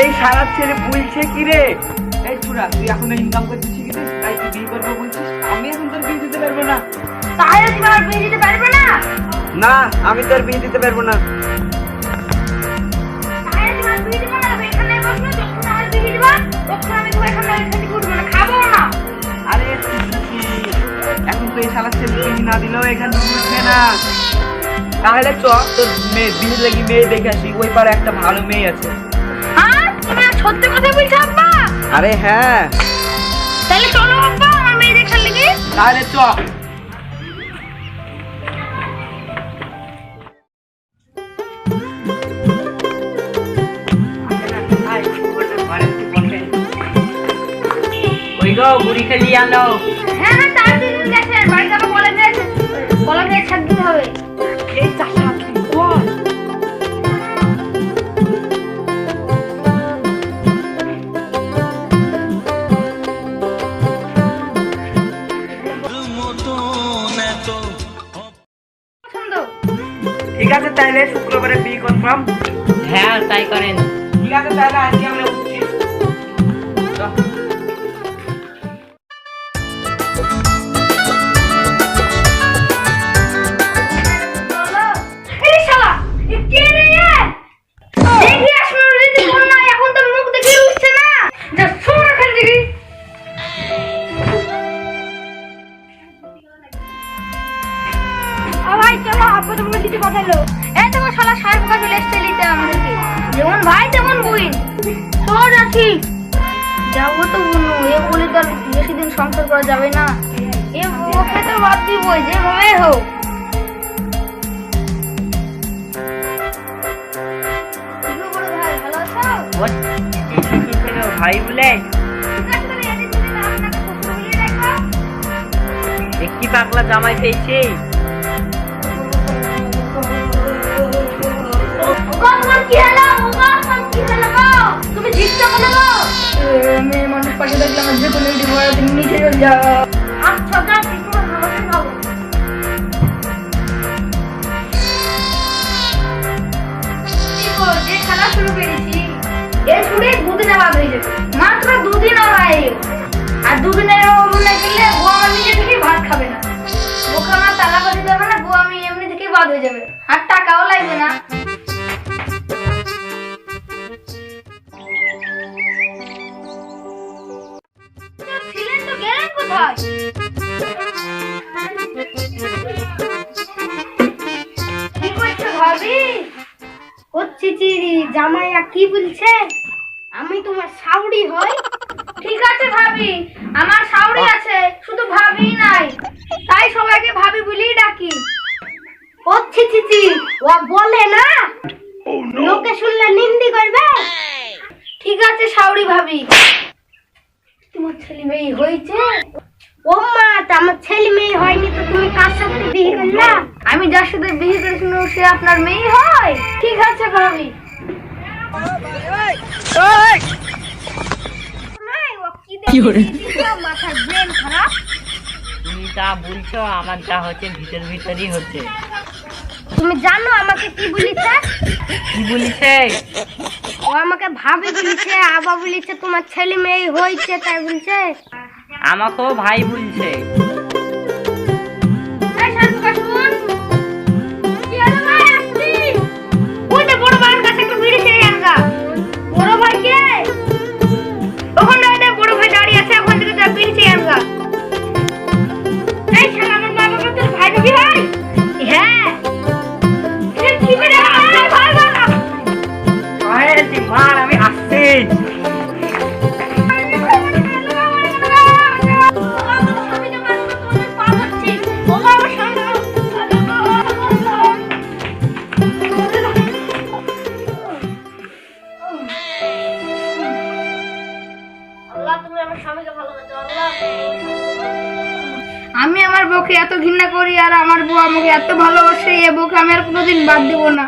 এই সারা ছেলে বলছে কি রে? এই তুই এখন ইনকাম করতে শিখেছিস তাই তুই বিয়ে করব বলছিস? আমি এখন তোর বিয়ে দিতে পারব না। তাহলে তুমি আমার বিয়ে দিতে পারবে না? না আমি তোর বিয়ে দিতে পারব না। আরে। এখন তো এই সারা ছেলে না দিলেও এখানে উঠবে না। তাহলে চ তোর মেয়ে বিয়ে লাগি মেয়ে দেখে আসি ওই পারে একটা ভালো মেয়ে আছে। হ্যাঁ তুমি আর সত্যি কথা বলছো আব্বা? আরে হ্যাঁ। তাহলে চলো আব্বা আমার মেয়ে দেখার লেগে। তাহলে চ। ওই গো বুড়ি খেলি আনো। হ্যাঁ হ্যাঁ তাড়াতাড়ি গেছে বাড়ি যাব কলেজে। কলেজে ঠিক আছে তাহলে শুক্রবারে বিয়ে কনফার্ম হ্যাঁ তাই করেন। ঠিক আছে তাহলে আজকে আমরা আব্বু তোমাকে কিছু কথা এই দেখো শালা সাহেব কাছে চলে নিতে আমাদেরকে। যেমন ভাই তেমন বুইন চলো যাচ্ছি যাব তো বুনু এ বলে তো আর বেশি দিন সংসার করা যাবে না। এ ওকে তো বাদ দিবই যেভাবে হোক। ভাই, আছো? বলে? আছে। একটি পাগলা জামাই পেয়েছি? তুমি জিতছো কেন গো? মেয়ে মানুষ পাশে দেখলে আমার যে কোনো একটি নিচে চলে যাও। আচ্ছা যাও কিছু ভালো করে খাব কি গো, যে খেলা শুরু করেছি এর শুরু দুদিনে বাদ হয়ে যাবে। মাত্র দুদিন আর দুদিনের মনে গেলে বউ আমার নিজে থেকেই ভাত খাবে না। ওকে আমার তালা করে দেবে না বউ আমি এমনি থেকেই বাদ হয়ে যাবে। আর টাকাও লাগবে না। জামাইয়া কি বলছে? আমি তোমার শাউরি হই। ঠিক আছে ভাবি আমার শাউরি আছে শুধু ভাবি নাই। তাই সবাইকে ভাবি বলেই ডাকি। হচ্ছে চিচি ও বলে না? লোকে শুনলে নিন্দি করবে? ঠিক আছে শাউরি ভাবি। তোমার ছেলে মেয়ে হয়েছে? ও মা আমার ছেলে মেয়ে হয়নি তো তুমি কার সাথে বিয়ে করলা? আমি যার সাথে বিয়ে করেছিল সে আপনার মেয়ে হয়? ঠিক আছে ভাবি। তুমি যা বলছো আমার যা হচ্ছে ভিতর ভিতরই হচ্ছে। তুমি জানো আমাকে কি বলেছে? কি বলিছে? ও আমাকে ভাবি বলেছে আবা বলেছে তোমার ছেলে মেয়ে হয়েছে তাই বলছে। আমাকেও ভাই বলছে। আমি আমার বউকে এত ঘৃণা করি আর আমার বউ আমাকে এত ভালোবাসে, এ বউকে আমি আর কোনোদিন বাদ দেবো না।